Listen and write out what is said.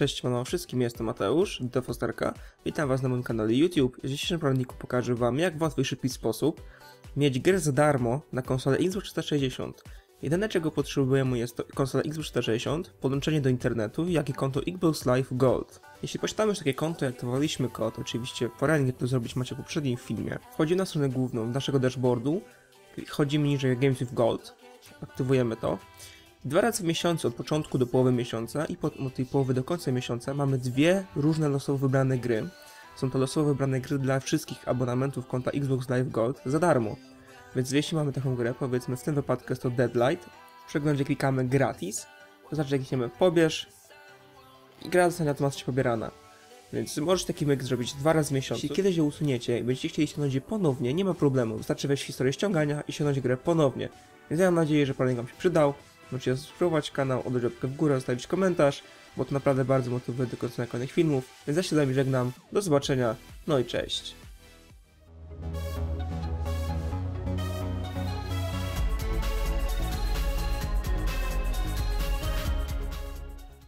Cześć panu wszystkim, jestem Mateusz, Dito Fosterka. Witam was na moim kanale YouTube. W dzisiejszym poradniku pokażę wam, jak w łatwy i szybki sposób mieć grę za darmo na konsolę Xbox 360. Jedyne czego potrzebujemy jest to konsola Xbox 360, podłączenie do internetu, jak i konto Xbox Live Gold. Jeśli posiadamy już takie konto, aktywowaliśmy kod, oczywiście poradnik jak to zrobić macie w poprzednim filmie. Wchodzimy na stronę główną naszego dashboardu, chodzimy niżej Games with Gold, aktywujemy to. Dwa razy w miesiącu, od początku do połowy miesiąca i od tej połowy do końca miesiąca mamy dwie różne losowo wybrane gry. Są to losowo wybrane gry dla wszystkich abonamentów konta Xbox Live Gold za darmo. Więc jeśli mamy taką grę, powiedzmy w tym wypadku jest to Deadlight, w przeglądzie klikamy gratis, to znaczy klikniemy pobierz i gra zostanie automatycznie pobierana. Więc możesz taki myk zrobić dwa razy w miesiącu. Jeśli kiedyś ją usuniecie i będziecie chcieli ściągnąć je ponownie, nie ma problemu. Wystarczy wejść w historię ściągania i ściągnąć grę ponownie. Więc ja mam nadzieję, że poradnik Wam się przydał. Możecie subskrybować kanał, oddać łapkę w górę, zostawić komentarz, bo to naprawdę bardzo motywuje do końca kolejnych filmów. Więc ja się z Wami żegnam. Do zobaczenia. No i cześć.